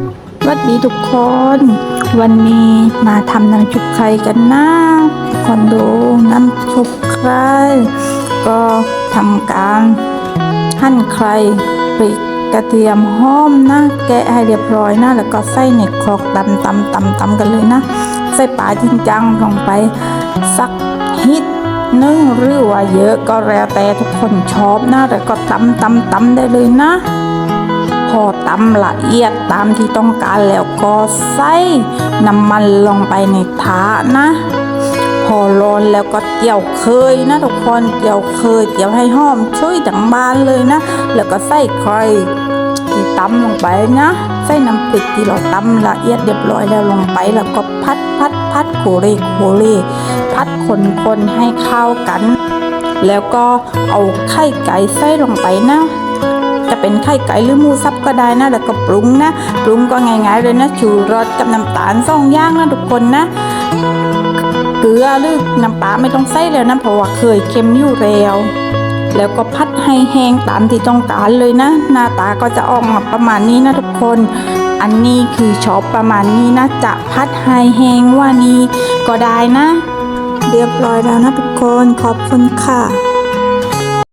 สวัสดีทุกคน วันนี้มาทำน้ำชุบไข่กันนะคอนโดน้ำชุบไข่ก็ทำการหั่นไข่พริกกระเทียมหอมนะ แกะให้เรียบร้อยนะ แล้วก็ใส่ในครกตำตำตำตำกันเลยนะ ใส่ปลาจริงจังลงไปสักฮิตนึ่งหรือว่าเยอะก็แล้วแต่ทุกคนชอบนะแล้วก็ตำตำตำได้เลยนะ พอตำละเอียดตามที่ต้องการแล้วก็ใส่น้ำมันลงไปในถานะ พอร้อนแล้วก็เจียวเคยนะทุกคนเจียวเคยเจียวให้หอมช่วยทั้งบานเลยนะ แล้วก็ใส่ไข่ที่ตำลงไปนะ ใส่น้ำพริกที่เราตำละเอียดเรียบร้อยแล้วลงไปแล้วก็พัดพัดพัดโคเรโคเรพัดคนคนให้เข้ากัน แล้วก็เอาไข่ไก่ใส่ลงไปนะ จะเป็นไข่ไก่หรือหมูสับก็ได้นะ แล้วก็ปรุงนะ ปรุงก็ง่ายๆเลยนะชูรสกับน้ำตาลสองอย่างนะทุกคนนะเกลือหรือน้ำปลาไม่ต้องใส่แล้วนะเพราะว่าเคยเค็มอยู่แล้วแล้วก็พัดให้แห้งตามที่ต้องการเลยนะ หน้าตาก็จะออกมาประมาณนี้นะทุกคน อันนี้คือชอบประมาณนี้นะจะพัดให้แห้งว่านี้ก็ได้นะ เรียบร้อยแล้วนะทุกคนขอบคุณค่ะ